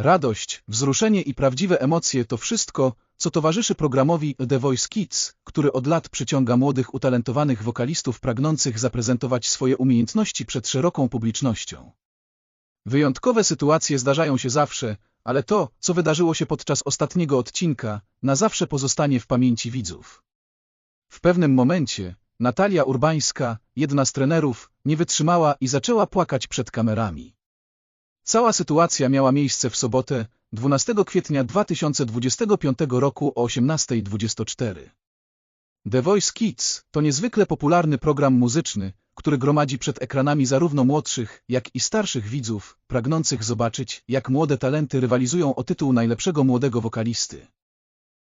Radość, wzruszenie i prawdziwe emocje to wszystko, co towarzyszy programowi The Voice Kids, który od lat przyciąga młodych, utalentowanych wokalistów pragnących zaprezentować swoje umiejętności przed szeroką publicznością. Wyjątkowe sytuacje zdarzają się zawsze, ale to, co wydarzyło się podczas ostatniego odcinka, na zawsze pozostanie w pamięci widzów. W pewnym momencie Natalia Urbańska, jedna z trenerów, nie wytrzymała i zaczęła płakać przed kamerami. Cała sytuacja miała miejsce w sobotę, 12 kwietnia 2025 roku o 18.24. The Voice Kids to niezwykle popularny program muzyczny, który gromadzi przed ekranami zarówno młodszych, jak i starszych widzów, pragnących zobaczyć, jak młode talenty rywalizują o tytuł najlepszego młodego wokalisty.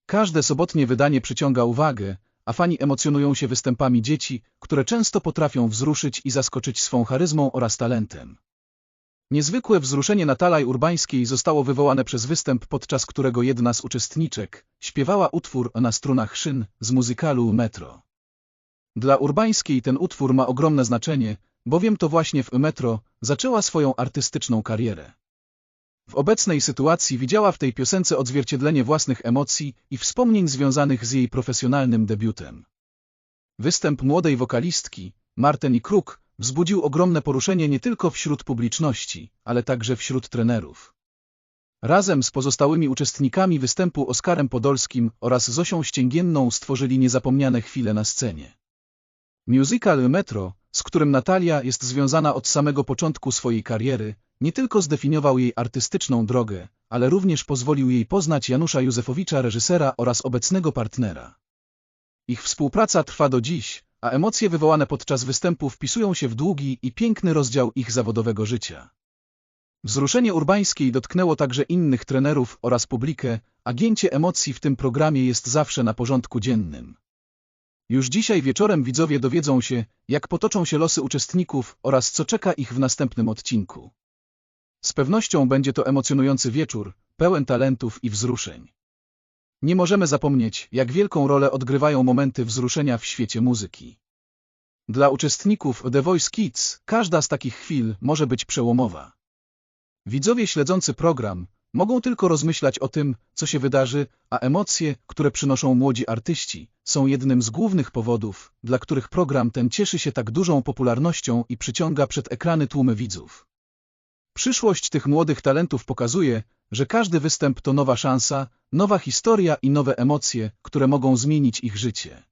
Każde sobotnie wydanie przyciąga uwagę, a fani emocjonują się występami dzieci, które często potrafią wzruszyć i zaskoczyć swą charyzmą oraz talentem. Niezwykłe wzruszenie Natalaj Urbańskiej zostało wywołane przez występ, podczas którego jedna z uczestniczek śpiewała utwór na strunach szyn z muzykalu Metro. Dla Urbańskiej ten utwór ma ogromne znaczenie, bowiem to właśnie w Metro zaczęła swoją artystyczną karierę. W obecnej sytuacji widziała w tej piosence odzwierciedlenie własnych emocji i wspomnień związanych z jej profesjonalnym debiutem. Występ młodej wokalistki, Marteni Kruk, wzbudził ogromne poruszenie nie tylko wśród publiczności, ale także wśród trenerów. Razem z pozostałymi uczestnikami występu Oskarem Podolskim oraz Zosią Ścięgienną stworzyli niezapomniane chwile na scenie. Musical Metro, z którym Natalia jest związana od samego początku swojej kariery, nie tylko zdefiniował jej artystyczną drogę, ale również pozwolił jej poznać Janusza Józefowicza, reżysera oraz obecnego partnera. Ich współpraca trwa do dziś, a emocje wywołane podczas występu wpisują się w długi i piękny rozdział ich zawodowego życia. Wzruszenie Urbańskiej dotknęło także innych trenerów oraz publikę, a gięcie emocji w tym programie jest zawsze na porządku dziennym. Już dzisiaj wieczorem widzowie dowiedzą się, jak potoczą się losy uczestników oraz co czeka ich w następnym odcinku. Z pewnością będzie to emocjonujący wieczór, pełen talentów i wzruszeń. Nie możemy zapomnieć, jak wielką rolę odgrywają momenty wzruszenia w świecie muzyki. Dla uczestników The Voice Kids każda z takich chwil może być przełomowa. Widzowie śledzący program mogą tylko rozmyślać o tym, co się wydarzy, a emocje, które przynoszą młodzi artyści, są jednym z głównych powodów, dla których program ten cieszy się tak dużą popularnością i przyciąga przed ekrany tłumy widzów. Przyszłość tych młodych talentów pokazuje, że każdy występ to nowa szansa, nowa historia i nowe emocje, które mogą zmienić ich życie.